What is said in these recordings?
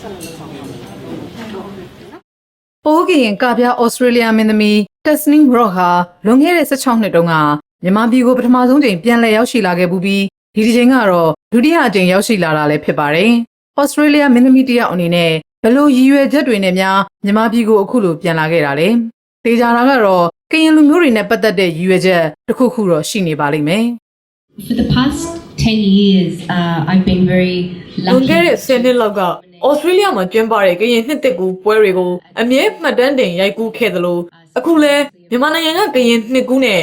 ဆက်လက်လုပ်ဆောင်ပါမယ်ဟုတ်ကဲ့နော်ပိုးကရင်ကပြဩစတြေးလျမင်းသမီး Testing Rock ဟာလွန်ခဲ့တဲ့16နှစ်တုန်းကမြန်မာပြည်ကိုပထမဆုံးချိန်ပြန်လည်ရောက်ရှိလာခဲ့ပူပြီးဒီတစ်ချိန်ကတော့ဒုတိယအကြိမ်ရောက်ရှိလာတာလည်းဖြစ်ပါတယ်။ဩစတြေးလျမင်းသမီးတယောက်အနေနဲ့ဘယ်လိုရည်ရွယ်ချက်တွေနဲ့များမြန်မာပြည်ကိုအခုလိုပြန်လာခဲ့တာလဲ။တေချာတာကတော့ကရင်လူမျိုးတွေနဲ့ပတ်သက်တဲ့ရည်ရွယ်ချက်တစ်ခုခုတော့ရှိနေပါလိမ့်မယ်။ For the past 10 years, uh, I've been very လွန် lucky. ခဲ့တဲ့10နှစ်လောက်ကဩစတြေးလျမှာကျင်းပတဲ့ကရင်နှစ်သက်ကူပွဲတွေကိုအမြဲမှတ်တမ်းတင်ရိုက်ကူးခဲ့သလိုအခုလဲမြန်မာနိုင်ငံကကရင်နှစ်ကူနဲ့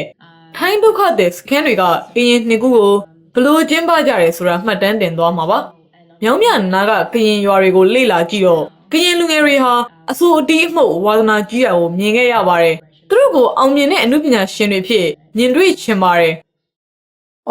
ထိုင်းဒုက္ခတဲ့စကန်တွေကကရင်နှစ်ကူကိုဘယ်လို့ကျင်းပကြရဲဆိုတာမှတ်တမ်းတင်သွားမှာပါ။မြောင်းမြနာကကရင်ရွာတွေကိုလေ့လာကြည့်တော့ကရင်လူငယ်တွေဟာအဆိုအတီးအမှုတ်ဝါသနာကြီးတာကိုမြင်ခဲ့ရပါတယ်။သူတို့ကိုအောင်မြင်တဲ့အမှုပညာရှင်တွေဖြစ်မြင်တွေ့ချင်ပါတယ်။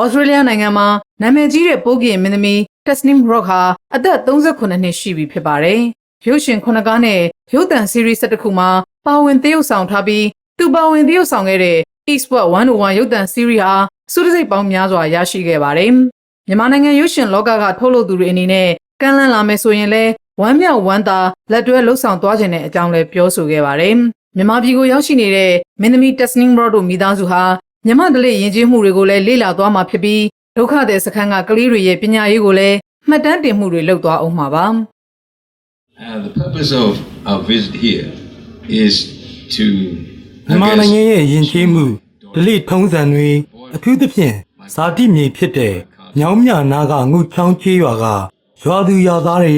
ဩစတြေးလျနိုင်ငံမှာနာမည်ကြီးတဲ့ပိုးကင်မင်းသမီး Tesnim Rock ဟာအသက်38နှစ်ရှိပြီဖြစ်ပါတယ်။ရုပ်ရှင်ခုနစ်ကားနဲ့ရုပ်သံ series တစ်ခုမှာပါဝင်သရုပ်ဆောင်ထားပြီးသူပါဝင်သရုပ်ဆောင်ခဲ့တဲ့ Eastward 101ရုပ်သံ series ဟာစုတစိတ်ပေါင်းများစွာရရှိခဲ့ပါတယ်။မြန်မာနိုင်ငံရုပ်ရှင်လောကကထုတ်လုပ်သူတွေအနေနဲ့ကမ်းလှမ်းလာမယ်ဆိုရင်လည်းဝမ်းမြောက်ဝမ်းသာလက်တွဲလှုပ်ဆောင်သွားခြင်းတဲ့အကြောင်းလည်းပြောဆိုခဲ့ပါတယ်။မြန်မာပြည်ကိုရောက်ရှိနေတဲ့မင်းသမီး Tesnim Rock တို့မိသားစုဟာ မြမဒလိယဉ်ကျေးမှုတွေကိုလည်းလေ့လာသွားမှာဖြစ်ပြီးဒုက္ခတဲ့စခန်းကကလေးတွေရဲ့ပညာရေးကိုလည်းမှတ်တမ်းတင်မှုတွေလုပ်သွားအောင်မှာပါ။ Uh, the purpose of our visit here is to မြန်မာနိုင်ငံရဲ့ယဉ်ကျေးမှုဒလိထုံးစံတွေအထူးသဖြင့်ဇာတိမြေဖြစ်တဲ့ညောင်းမြနာကငုချောင်းချေးရွာကရွာသူရွာသားတွေ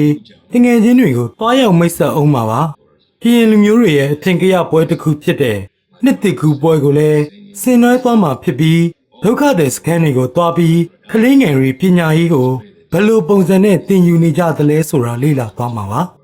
တငယ်ချင်းတွေကိုတွားရောက်မိတ်ဆက်အောင်ပါပါ။ခရင်လူမျိုးတွေရဲ့အထင်ကရပွဲတစ်ခုဖြစ်တဲ့နှစ်တကူပွဲကိုလည်း ဆင်နွှဲသွားမှာဖြစ်ပြီးဒုက္ခတဲ့စခန်းတွေကိုတွားပြီးကလေးငယ်တွေပညာရေးကိုဘယ်လိုပုံစံနဲ့သင်ယူနေကြသလဲဆိုတာလေ့လာသွားမှာပါ။